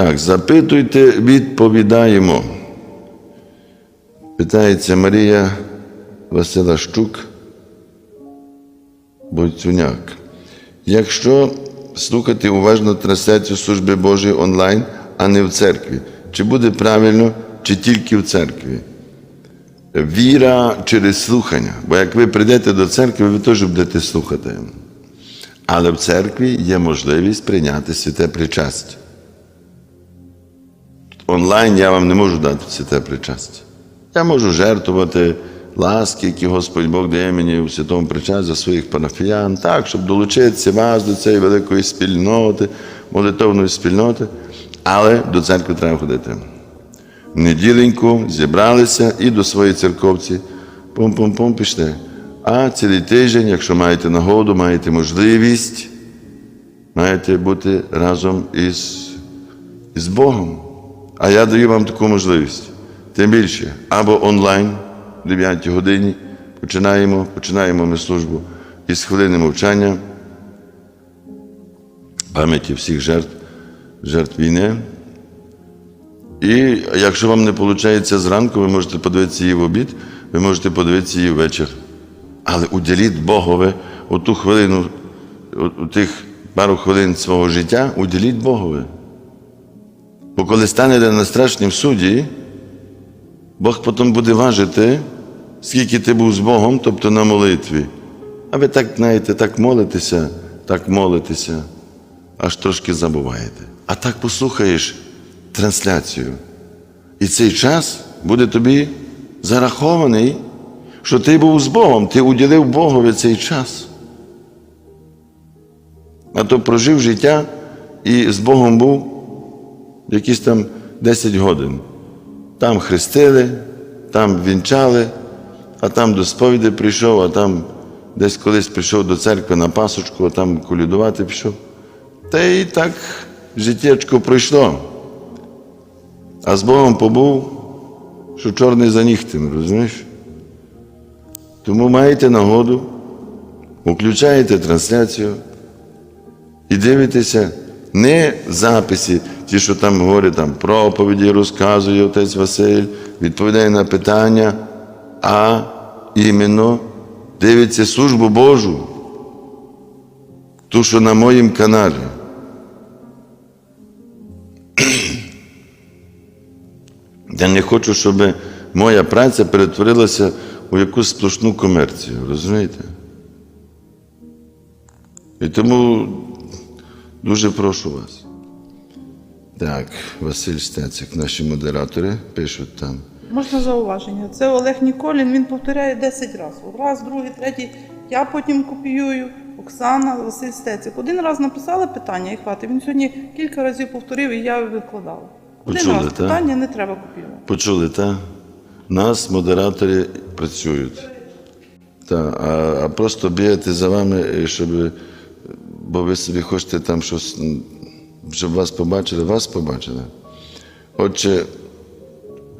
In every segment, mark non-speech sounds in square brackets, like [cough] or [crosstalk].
Так, запитуйте, відповідаємо. Питається Марія Васила Щук, Бойцюняк. Якщо слухати уважно трансляцію служби Божої онлайн, а не в церкві, чи буде правильно, чи тільки в церкві? Віра через слухання. Бо як ви прийдете до церкви, ви теж будете слухати. Але в церкві є можливість прийняти святе причастя. Онлайн я вам не можу дати святе причастя. Я можу жертвувати ласки, які Господь Бог дає мені у святому причасті за своїх парафіян, так, щоб долучитися вас до цієї великої спільноти, молитовної спільноти, але до церкви треба ходити. Неділеньку зібралися і до своєї церковці. Пум-пум-пум пішли. А цілий тиждень, якщо маєте нагоду, маєте можливість, маєте бути разом із, із Богом. А я даю вам таку можливість. Тим більше, або онлайн в 9 годині починаємо, починаємо ми службу із хвилини мовчання, пам'яті всіх жертв, жертв війни. І якщо вам не виходить зранку, ви можете подивитися її в обід, ви можете подивитися її ввечір. Але уділіть Богові оту хвилину, у тих пару хвилин свого життя, уділіть Богові. Бо коли станете на страшнім суді, Бог потім буде важити, скільки ти був з Богом, тобто на молитві. А ви так, знаєте, так молитеся, так молитеся, аж трошки забуваєте. А так послухаєш трансляцію. І цей час буде тобі зарахований, що ти був з Богом, ти уділив Богові цей час. А то прожив життя і з Богом був якісь там 10 годин. Там хрестили, там вінчали, а там до сповіді прийшов, а там десь колись прийшов до церкви на пасочку, а там колядувати пішов. Та і так життєчко пройшло. А з Богом побув, що чорний за нігтем, розумієш? Тому маєте нагоду, включаєте трансляцію і дивитеся не записи, ті, що там говорять, там проповіді розказує отець Василь, відповідає на питання, а іменно дивиться службу Божу, ту, що на моїм каналі. [clears throat] Я не хочу, щоб моя праця перетворилася у якусь сплошну комерцію, розумієте? І тому дуже прошу вас. Так, Василь Стецик, наші модератори пишуть там. Можна зауваження. Це Олег Ніколін, він повторяє 10 разів. Раз, другий, третій. Я потім копіюю. Оксана, Василь Стецик. Один раз написали питання і хватить. Він сьогодні кілька разів повторив, і я викладала. Один Почули, раз так? питання не треба копіювати. Почули, та? Нас модератори працюють. Та, а, а просто бігати за вами, щоб, бо ви собі хочете там щось, щоб вас побачили, вас побачили. Отже,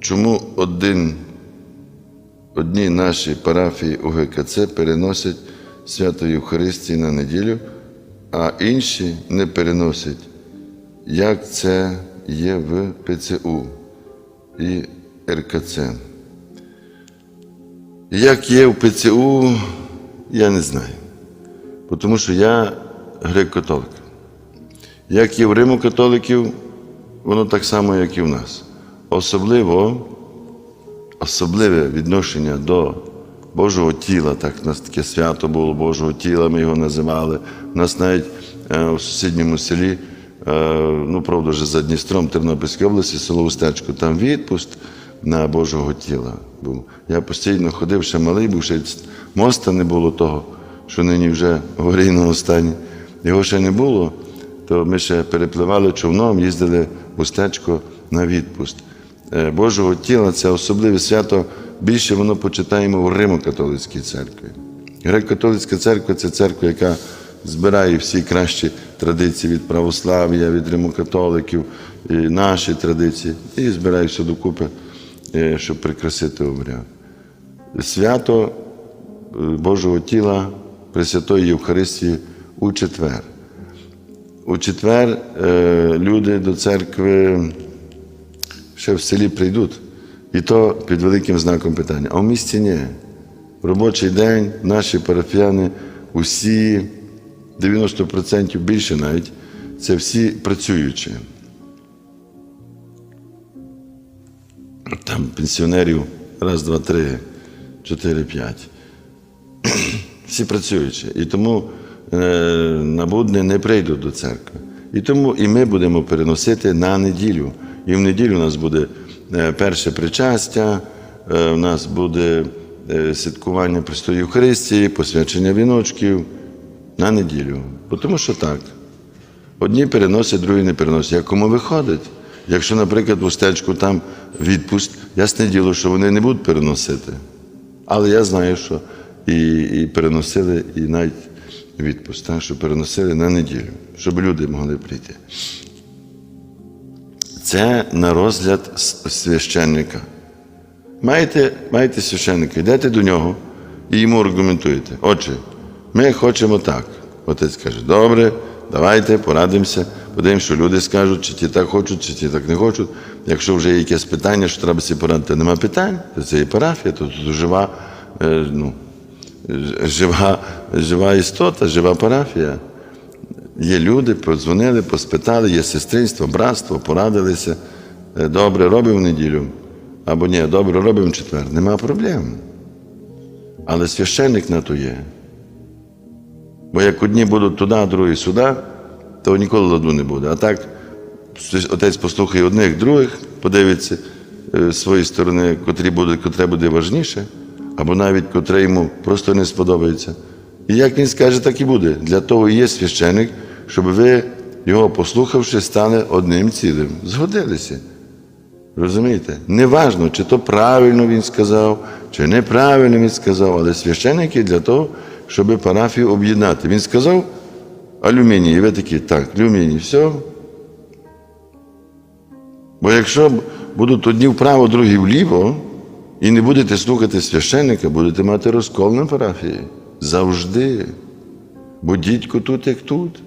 чому один, одні наші парафії УГКЦ переносять свято Євхаристії на неділю, а інші не переносять? Як це є в ПЦУ і РКЦ? Як є в ПЦУ, я не знаю. Тому що я греко-католик. Як є в Римо-католиків, воно так само, як і в нас. Особливо, особливе відношення до Божого тіла, так, у нас таке свято було Божого тіла, ми його називали. У нас навіть е, у сусідньому селі, е, ну, правда, вже за Дністром Тернопільської області, село Устечко, там відпуст на Божого тіла був. Я постійно ходив, ще малий був, ще моста не було того, що нині вже в аварійному стані. Його ще не було, то ми ще перепливали човном, їздили в Устечко на відпуст. Е, Божого тіла це особливе свято. Більше воно почитаємо в Римо-католицькій церкві. Греко-католицька церква це церква, яка збирає всі кращі традиції від православ'я, від римокатоликів, і наші традиції, і збирає все докупи, е, щоб прикрасити обряд. Свято е, Божого тіла Пресвятої Євхаристії у четвер. У четвер е, люди до церкви ще в селі прийдуть. І то під великим знаком питання. А в місті ні. В робочий день наші парафіяни, усі 90% більше навіть, це всі працюючі. Там пенсіонерів раз, два, три, чотири, п'ять. [clears throat] Всі працюючі. І тому на будни не прийдуть до церкви. І тому і ми будемо переносити на неділю. І в неділю у нас буде е, перше причастя, е, у нас буде е, святкування Престої Євхаристії, посвячення віночків на неділю. Бо Тому що так. Одні переносять, другі не переносять. Як кому виходить? Якщо, наприклад, в устечку там відпуст, ясне діло, що вони не будуть переносити. Але я знаю, що і, і переносили, і навіть відпуст, так, що переносили на неділю, щоб люди могли прийти. Це на розгляд священника. Маєте, маєте священника, йдете до нього і йому аргументуєте. Отже, ми хочемо так. Отець каже, добре, давайте порадимося, подивимося, що люди скажуть, чи ті так хочуть, чи ті так не хочуть. Якщо вже є якесь питання, що треба собі порадити, нема питань, то це є парафія, то тут жива, е, ну, жива, жива істота, жива парафія. Є люди, подзвонили, поспитали, є сестринство, братство, порадилися. Е, Добре, робимо неділю. Або ні, добре, робимо в четвер. Нема проблем. Але священник на то є. Бо як одні будуть туди, другі сюди, то ніколи ладу не буде. А так, отець послухає одних, других, подивиться е, з своєї сторони, котрі буде, котре буде важніше, або навіть котре йому просто не сподобається. І як він скаже, так і буде. Для того і є священик, щоб ви, його послухавши, стали одним цілим. Згодилися. Розумієте? Неважно, чи то правильно він сказав, чи неправильно він сказав, але священники для того, щоб парафію об'єднати. Він сказав алюміній, і ви такі, так, алюміній, все. Бо якщо будуть одні вправо, другі вліво, і не будете слухати священника, будете мати розкол на парафії. Завжди. Бо дідько тут, як тут.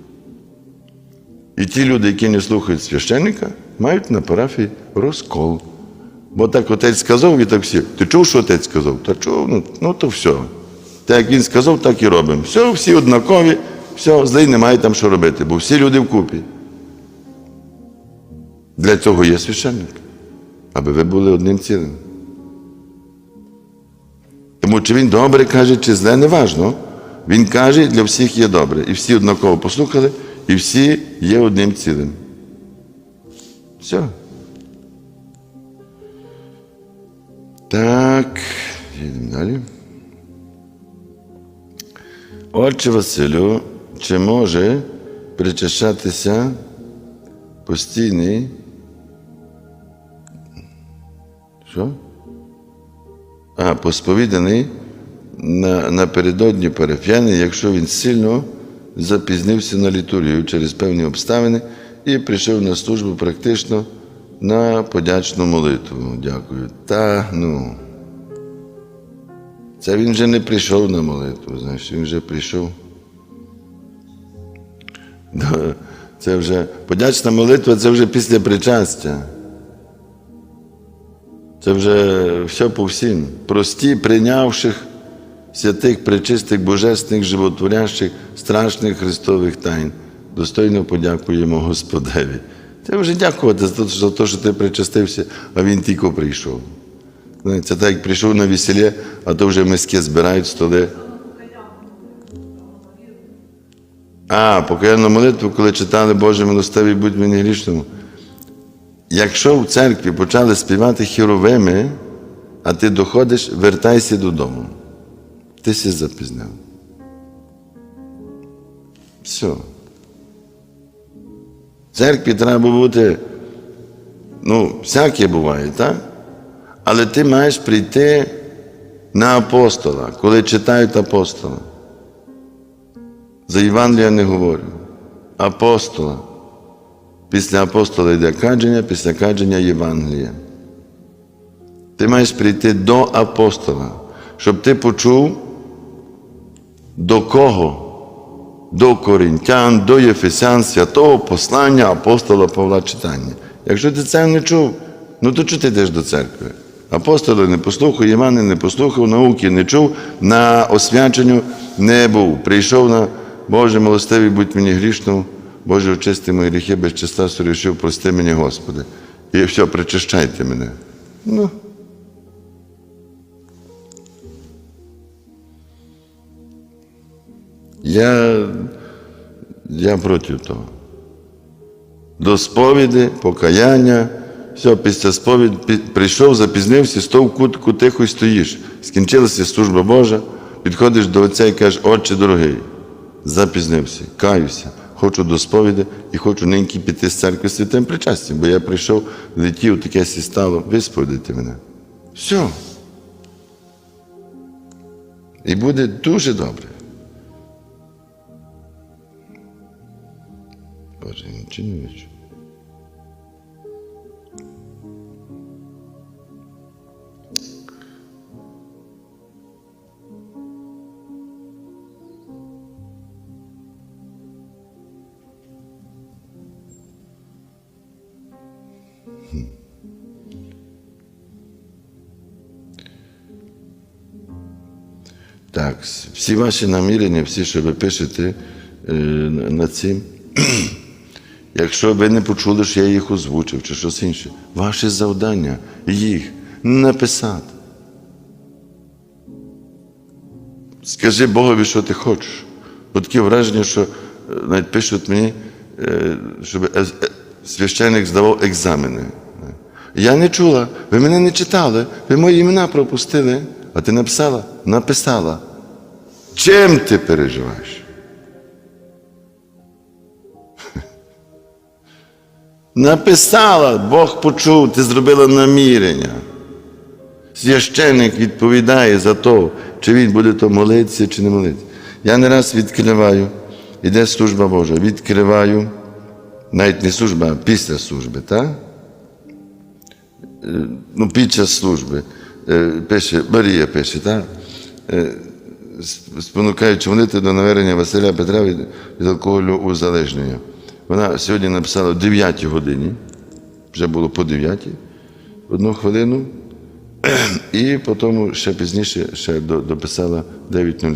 І ті люди, які не слухають священника, мають на парафії розкол. Бо так отець сказав, і так всі. Ти чув, що отець сказав? Та чув, ну, ну то все. Так як він сказав, так і робимо. Все, всі однакові, все, злий немає там що робити, бо всі люди вкупі. Для цього є священник, аби ви були одним цілим. Тому чи він добре каже, чи зле, не важно. Він каже, для всіх є добре. І всі однаково послухали, і всі є одним цілим. Все. Так, їдемо далі. Отче Василю, чи може причащатися постійний? Що? А, посповіданий на, напередодні парафіяни, якщо він сильно запізнився на літургію через певні обставини і прийшов на службу практично на подячну молитву. Дякую. Та ну. Це він вже не прийшов на молитву, знаєш, він вже прийшов. Це вже подячна молитва це вже після причастя. Це вже все по всім. Прості, прийнявших святих, пречистих, божественних, животворящих, страшних Христових тайн. Достойно подякуємо Господеві. Це вже дякувати за те, за те, що ти причастився, а він тільки прийшов. Це так, як прийшов на весілля, а то вже миски збирають столи. А, покаянну молитву, коли читали Боже милостивий, будь мені грішному. Якщо в церкві почали співати хіровими, а ти доходиш, вертайся додому. Ти сі запізнив. Все. В церкві треба бути, ну, всяке буває, так? Але ти маєш прийти на апостола, коли читають апостола. За Євангелія не говорю. Апостола. Після апостола йде кадження, після кадження Євангелія. Ти маєш прийти до апостола, щоб ти почув, до кого до Коринтян, до Єфесян, святого послання апостола Павла читання. Якщо ти це не чув, ну то чого ти йдеш до церкви? Апостоли не послухав, Івани не послухав, науки не чув, на освяченню не був. Прийшов на Боже милостивий, будь мені грішним, Боже, очисти мої гріхи, без чиста сорішив, прости мені, Господи. І все, причищайте мене. Ну. Я, я проти того. До сповіді, покаяння, все, після сповіді прийшов, запізнився, став в кутку тихо й стоїш. Скінчилася служба Божа, підходиш до отця і кажеш, отче дорогий, запізнився, каюся, хочу до сповіді і хочу неньки піти з церкви святим причастям, бо я прийшов, летів, таке сі стало, висповідайте мене. Все. І буде дуже добре. Боже, нічого не бачу. Так, всі ваші намірення, всі, що ви пишете е, над цим, [clears throat] Якщо ви не почули, що я їх озвучив чи щось інше, ваше завдання їх написати. Скажи Богові, що ти хочеш. Бо таке враження, що е, навіть пишуть мені, е, щоб е- е- священник здавав екзамени. Я не чула, ви мене не читали, ви мої імена пропустили. А ти написала? Написала. Чим ти переживаєш? Написала, Бог почув, ти зробила намірення. Священник відповідає за то, чи він буде то молитися, чи не молитися. Я не раз відкриваю, іде служба Божа, відкриваю, навіть не служба, а після служби, так? Е, Ну, під час служби. Е, Пише, Марія пише, так? Е, сп- Спонукаючи молити до навернення Василя Петра від, від алкоголю узалежнення. Вона сьогодні написала о 9 годині, вже було по 9, одну хвилину, [clears throat] і потім ще пізніше ще дописала 9.03.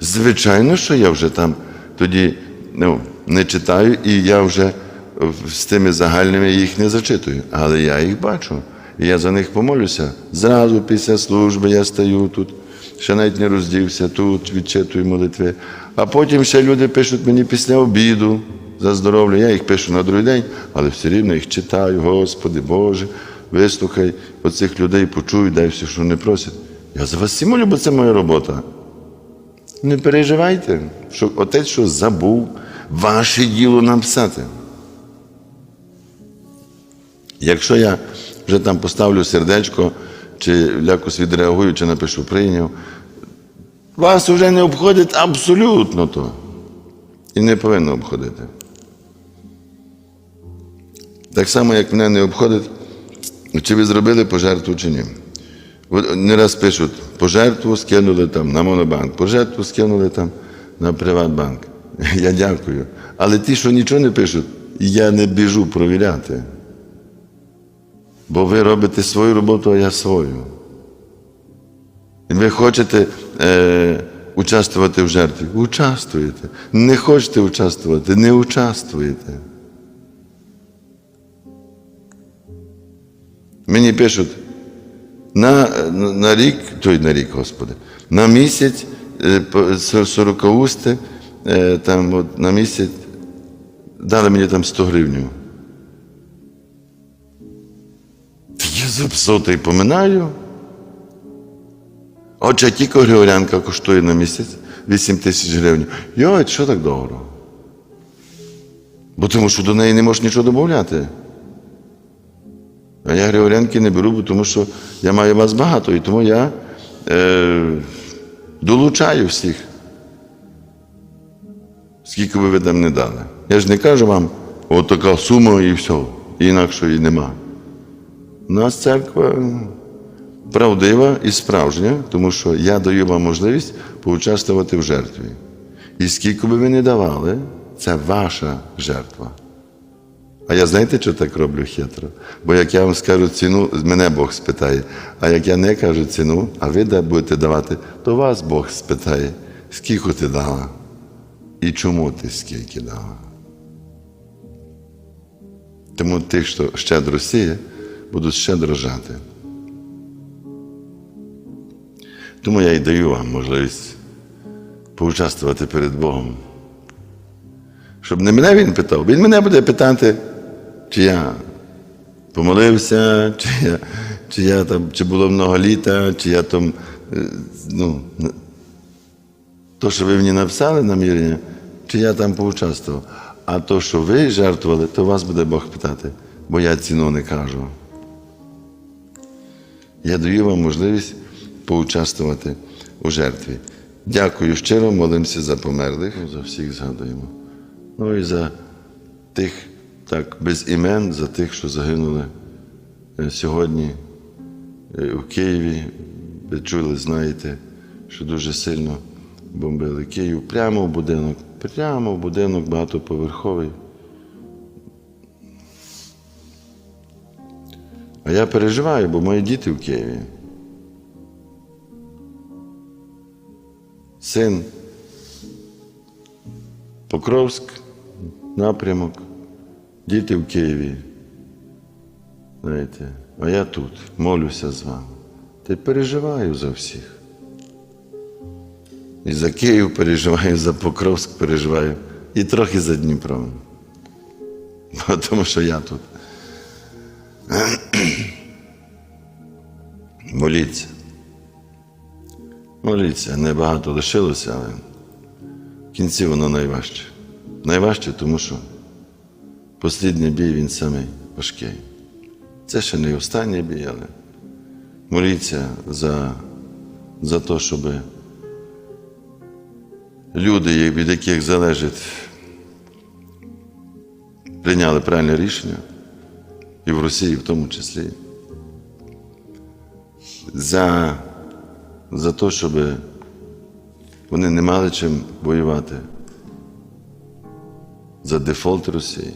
Звичайно, що я вже там тоді ну, не читаю, і я вже з тими загальними їх не зачитую, але я їх бачу. І я за них помолюся. Зразу після служби я стою тут, ще навіть не роздівся, тут відчитую молитви. А потім ще люди пишуть мені після обіду за здоров'я. Я їх пишу на другий день, але все рівно їх читаю, Господи Боже, вислухай оцих людей, почуй, дай все, що вони просять. Я за вас всі молю, бо це моя робота. Не переживайте, що отець що забув ваше діло написати. Якщо я вже там поставлю сердечко, чи якось відреагую, чи напишу прийняв, вас вже не обходить абсолютно то. І не повинно обходити. Так само, як мене не обходить, чи ви зробили пожертву, чи ні. Не раз пишуть, пожертву скинули там на монобанк, пожертву скинули там на Приватбанк. [laughs] Я дякую. Але ті, що нічого не пишуть, я не біжу провіряти. Бо ви робите свою роботу, а я свою. Ви хочете е, участвувати в жертві? Участвуєте. Не хочете участвувати, не участвуєте. Мені пишуть, на, на, рік, той на рік, Господи, на місяць е, е, там от, на місяць дали мені там 100 гривень. За поминаю. Отже, тільки Григорянка коштує на місяць 8 тисяч гривень. Йой, що так дорого? Бо тому що до неї не можеш нічого додати. А я Григорянки не беру, бо тому що я маю вас багато, і тому я е, долучаю всіх. Скільки ви там не дали. Я ж не кажу вам, от така сума і все, інакшої нема. У нас церква правдива і справжня, тому що я даю вам можливість поучаствувати в жертві. І скільки би ви не давали, це ваша жертва. А я знаєте, що так роблю хитро? Бо як я вам скажу ціну, мене Бог спитає. А як я не кажу ціну, а ви будете давати, то вас Бог спитає, скільки ти дала і чому ти скільки дала. Тому тих, що щедро сіє, будуть щедро жати. Тому я і даю вам можливість поучаствувати перед Богом. Щоб не мене він питав, він мене буде питати, чи я помолився, чи я, чи я там, чи було много літа, чи я там, е, ну, то, що ви мені написали намірення, чи я там поучаствував. А то, що ви жертвували, то вас буде Бог питати, бо я ціну не кажу. Я даю вам можливість поучаствувати у жертві. Дякую щиро, молимося за померлих, за всіх згадуємо. Ну і за тих, так, без імен, за тих, що загинули е, сьогодні е, у Києві. Ви чули, знаєте, що дуже сильно бомбили Київ прямо в будинок, прямо в будинок багатоповерховий. А я переживаю, бо мої діти в Києві. Син Покровськ, напрямок, діти в Києві. Знаєте, а я тут молюся з вами. Й переживаю за всіх. І за Київ переживаю, за Покровськ переживаю, і трохи за Дніпро. Тому що я тут. Моліться. Моліться, небагато лишилося, але в кінці воно найважче. Найважче, тому що послідній бій він самий важкий. Це ще не останній бій, але моліться за, за те, щоб люди, від яких залежить, прийняли правильне рішення, і в Росії в тому числі. За за те, щоб вони не мали чим воювати за дефолт Росії.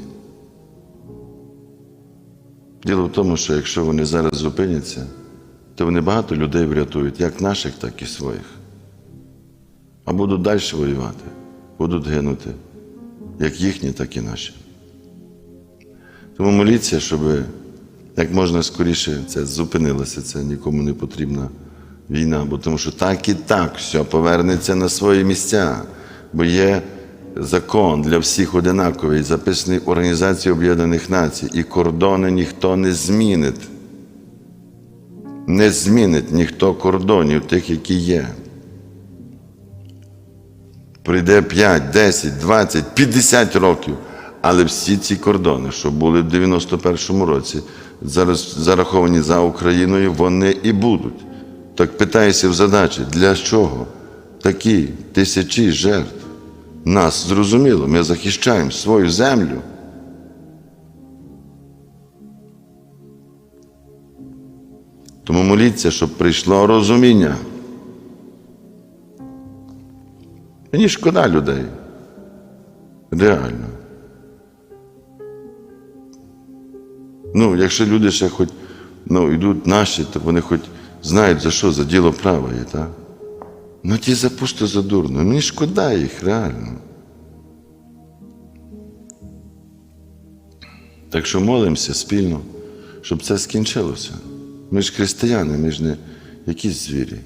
Діло в тому, що якщо вони зараз зупиняться, то вони багато людей врятують, як наших, так і своїх. А будуть далі воювати, будуть гинути, як їхні, так і наші. Тому моліться, щоб як можна скоріше це зупинилося, це нікому не потрібна війна, бо тому що так і так все повернеться на свої місця, бо є закон для всіх одинаковий, записаний в Об'єднаних Націй, і кордони ніхто не змінить. Не змінить ніхто кордонів тих, які є. Прийде 5, 10, 20, 50 років. Але всі ці кордони, що були в 91-му році, зараз зараховані за Україною, вони і будуть. Так питаюся в задачі, для чого такі тисячі жертв? Нас зрозуміло, ми захищаємо свою землю. Тому моліться, щоб прийшло розуміння. Мені шкода людей. Реально. Ну, якщо люди ще хоч ну, йдуть наші, то вони хоч знають за що, за діло праве, так? Ну ті за пусто за дурно. Мені шкода їх, реально. Так що молимося спільно, щоб це скінчилося. Ми ж християни, ми ж не якісь звірі.